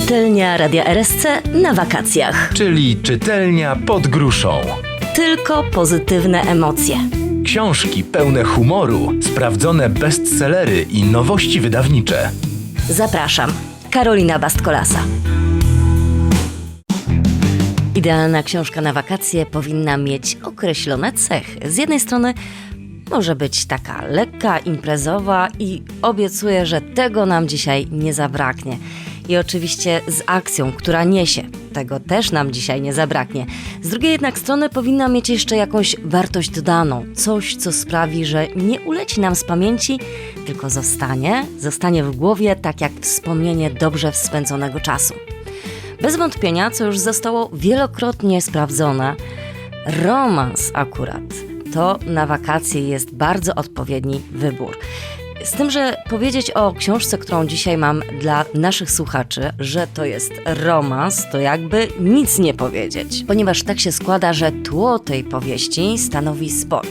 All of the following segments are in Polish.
Czytelnia Radia RSC na wakacjach. czyli czytelnia pod gruszą. Tylko pozytywne emocje. Książki pełne humoru, sprawdzone bestsellery i nowości wydawnicze. Zapraszam. Karolina Bastkolasa. Idealna książka na wakacje powinna mieć określone cechy. Z jednej strony może być taka lekka, imprezowa i obiecuję, że tego nam dzisiaj nie zabraknie. I oczywiście z akcją, która niesie. Tego też nam dzisiaj nie zabraknie. Z drugiej jednak strony powinna mieć jeszcze jakąś wartość dodaną. Coś, co sprawi, że nie uleci nam z pamięci, tylko zostanie, zostanie w głowie tak jak wspomnienie dobrze spędzonego czasu. Bez wątpienia, co już zostało wielokrotnie sprawdzone, romans akurat to na wakacje jest bardzo odpowiedni wybór. Z tym, że powiedzieć o książce, którą dzisiaj mam dla naszych słuchaczy, że to jest romans, to jakby nic nie powiedzieć. Ponieważ tak się składa, że tło tej powieści stanowi sport.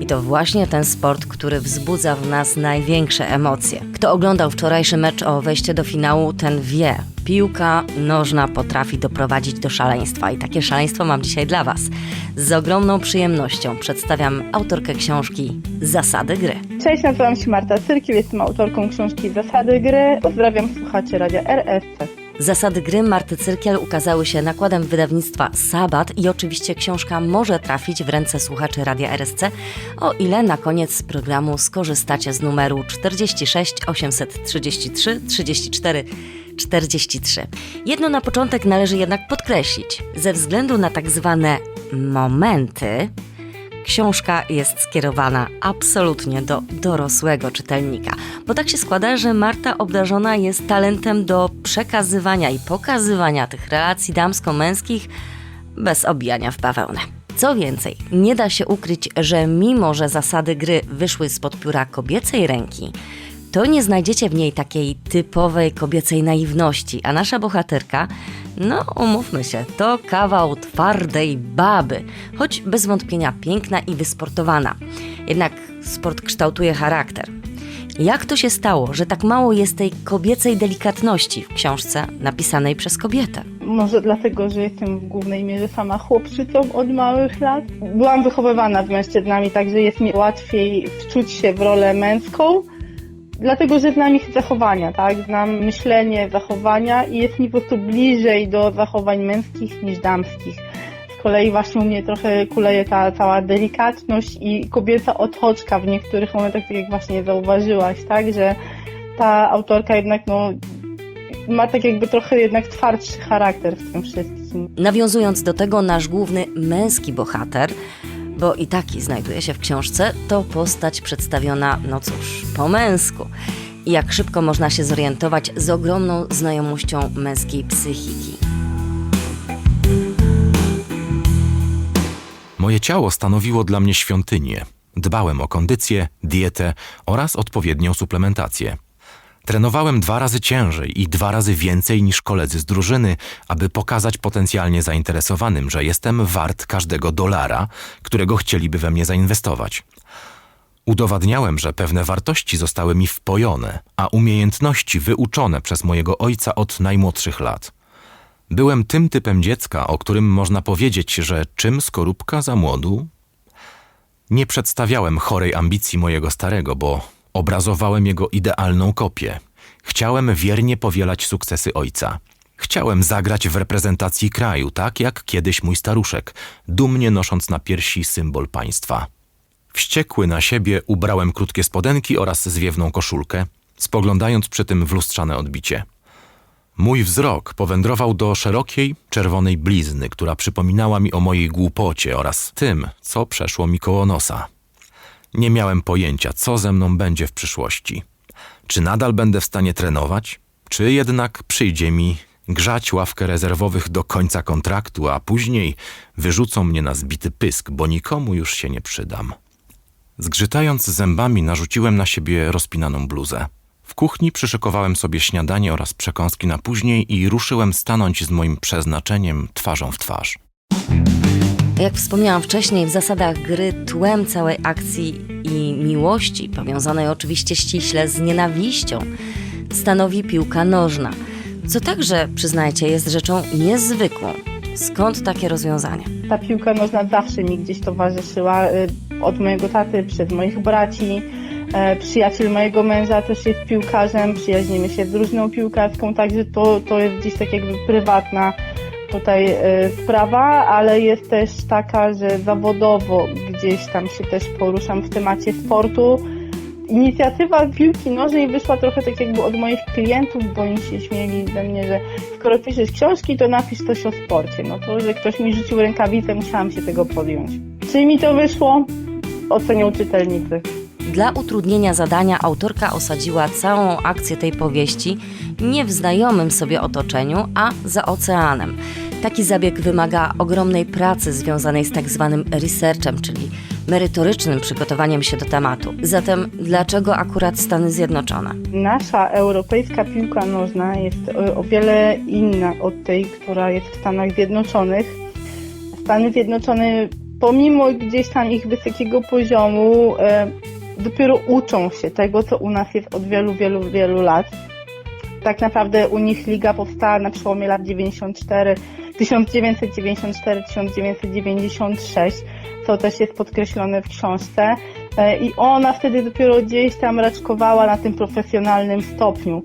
I to właśnie ten sport, który wzbudza w nas największe emocje. Kto oglądał wczorajszy mecz o wejście do finału, ten wie. Piłka nożna potrafi doprowadzić do szaleństwa i takie szaleństwo mam dzisiaj dla Was. Z ogromną przyjemnością przedstawiam autorkę książki Zasady gry. Cześć, nazywam się Marta Cyrkiel, jestem autorką książki Zasady gry. Pozdrawiam słuchaczy Radia RSC. Zasady gry Marty Cyrkiel ukazały się nakładem wydawnictwa Sabat i oczywiście książka może trafić w ręce słuchaczy Radia RSC, o ile na koniec programu skorzystacie z numeru 46 833 34 43. Jedno na początek należy jednak podkreślić. Ze względu na tak zwane momenty, Książka jest skierowana absolutnie do dorosłego czytelnika, bo tak się składa, że Marta obdarzona jest talentem do przekazywania i pokazywania tych relacji damsko-męskich bez obijania w bawełnę. Co więcej, nie da się ukryć, że mimo, że zasady gry wyszły spod pióra kobiecej ręki, to nie znajdziecie w niej takiej typowej kobiecej naiwności, a nasza bohaterka, no umówmy się, to kawał twardej baby, choć bez wątpienia piękna i wysportowana. Jednak sport kształtuje charakter. Jak to się stało, że tak mało jest tej kobiecej delikatności w książce napisanej przez kobietę? Może dlatego, że jestem w głównej mierze sama chłopczycą od małych lat. Byłam wychowywana z mężczyznami, także jest mi łatwiej wczuć się w rolę męską. Dlatego, że znam ich zachowania, tak? Znam myślenie, zachowania i jest mi po prostu bliżej do zachowań męskich niż damskich. Z kolei właśnie u mnie trochę kuleje ta cała delikatność i kobieca otoczka w niektórych momentach, tak jak właśnie zauważyłaś, tak? Że ta autorka jednak no, ma tak jakby trochę jednak twardszy charakter w tym wszystkim. Nawiązując do tego, nasz główny męski bohater, bo i taki znajduje się w książce, to postać przedstawiona, no cóż, po męsku. I jak szybko można się zorientować z ogromną znajomością męskiej psychiki. Moje ciało stanowiło dla mnie świątynię. Dbałem o kondycję, dietę oraz odpowiednią suplementację. Trenowałem dwa razy ciężej i dwa razy więcej niż koledzy z drużyny, aby pokazać potencjalnie zainteresowanym, że jestem wart każdego dolara, którego chcieliby we mnie zainwestować. Udowadniałem, że pewne wartości zostały mi wpojone, a umiejętności wyuczone przez mojego ojca od najmłodszych lat. Byłem tym typem dziecka, o którym można powiedzieć, że czym skorupka za młodu? Nie przedstawiałem chorej ambicji mojego starego, bo obrazowałem jego idealną kopię. Chciałem wiernie powielać sukcesy ojca. Chciałem zagrać w reprezentacji kraju, tak jak kiedyś mój staruszek, dumnie nosząc na piersi symbol państwa. Wściekły na siebie ubrałem krótkie spodenki oraz zwiewną koszulkę, spoglądając przy tym w lustrzane odbicie. Mój wzrok powędrował do szerokiej, czerwonej blizny, która przypominała mi o mojej głupocie oraz tym, co przeszło mi koło nosa. Nie miałem pojęcia, co ze mną będzie w przyszłości. Czy nadal będę w stanie trenować, czy jednak przyjdzie mi grzać ławkę rezerwowych do końca kontraktu, a później wyrzucą mnie na zbity pysk, bo nikomu już się nie przydam. Zgrzytając zębami, narzuciłem na siebie rozpinaną bluzę. W kuchni przyszykowałem sobie śniadanie oraz przekąski na później i ruszyłem stanąć z moim przeznaczeniem twarzą w twarz. Jak wspomniałam wcześniej, w zasadach gry tłem całej akcji i miłości, powiązanej oczywiście ściśle z nienawiścią, stanowi piłka nożna. Co także, przyznajcie, jest rzeczą niezwykłą. Skąd takie rozwiązanie? Ta piłka nożna zawsze mi gdzieś towarzyszyła. y, Od mojego taty, przez moich braci. E, Przyjaciel mojego męża też jest piłkarzem, przyjaźnimy się z różną piłkarską, także to, to jest gdzieś tak jakby prywatna tutaj e, sprawa, ale jest też taka, że zawodowo gdzieś tam się też poruszam w temacie sportu. Inicjatywa piłki nożnej wyszła trochę tak jakby od moich klientów, bo oni się śmieli ze mnie, że skoro piszesz książki, to napisz coś o sporcie. No to, że ktoś mi rzucił rękawicę, musiałam się tego podjąć. Czy mi to wyszło? Ocenią czytelnicy. Dla utrudnienia zadania autorka osadziła całą akcję tej powieści nie w znajomym sobie otoczeniu, a za oceanem. Taki zabieg wymaga ogromnej pracy związanej z tak zwanym researchem, czyli merytorycznym przygotowaniem się do tematu. Zatem dlaczego akurat Stany Zjednoczone? Nasza europejska piłka nożna jest o- wiele inna od tej, która jest w Stanach Zjednoczonych. Stany Zjednoczone, pomimo gdzieś tam ich wysokiego poziomu, e, dopiero uczą się tego, co u nas jest od wielu, wielu, wielu lat. Tak naprawdę u nich liga powstała na przełomie lat 94, 1994-1996, co też jest podkreślone w książce. E, I ona wtedy dopiero gdzieś tam raczkowała na tym profesjonalnym stopniu.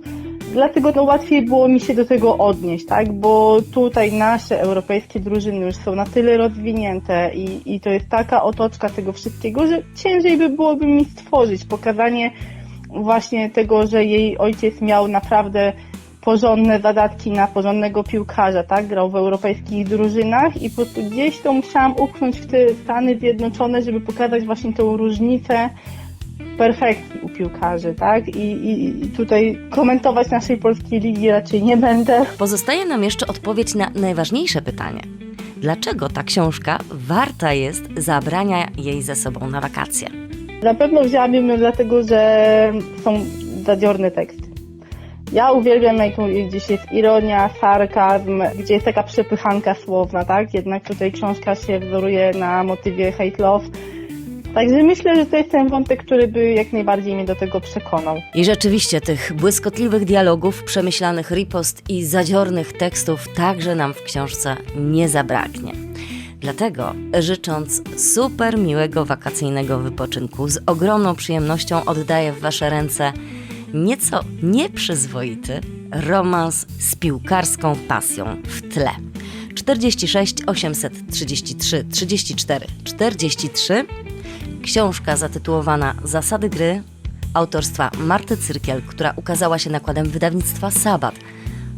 Dlatego no, łatwiej było mi się do tego odnieść, tak? Bo tutaj nasze europejskie drużyny już są na tyle rozwinięte i, i to jest taka otoczka tego wszystkiego, że ciężej by byłoby mi stworzyć pokazanie właśnie tego, że jej ojciec miał naprawdę porządne zadatki na porządnego piłkarza, tak? Grał w europejskich drużynach i po prostu gdzieś to musiałam upchnąć w te Stany Zjednoczone, żeby pokazać właśnie tą różnicę perfekcji u piłkarzy, tak? I, i, I tutaj komentować naszej polskiej ligi raczej nie będę. Pozostaje nam jeszcze odpowiedź na najważniejsze pytanie. Dlaczego ta książka warta jest zabrania jej ze sobą na wakacje? Na pewno wzięłabym ją dlatego, że są zadziorne teksty. Ja uwielbiam, jak gdzieś jest ironia, sarkazm, gdzie jest taka przepychanka słowna, tak? Jednak tutaj książka się wzoruje na motywie hate love. Także myślę, że to jest ten wątek, który by jak najbardziej mnie do tego przekonał. I rzeczywiście tych błyskotliwych dialogów, przemyślanych ripost i zadziornych tekstów także nam w książce nie zabraknie. Dlatego, życząc super miłego wakacyjnego wypoczynku, z ogromną przyjemnością oddaję w Wasze ręce nieco nieprzyzwoity romans z piłkarską pasją w tle. 46 833 34 43 Książka zatytułowana Zasady gry autorstwa Marty Cyrkiel, która ukazała się nakładem wydawnictwa Sabat,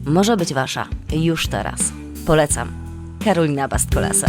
może być wasza już teraz. Polecam. Karolina Bastkolesa.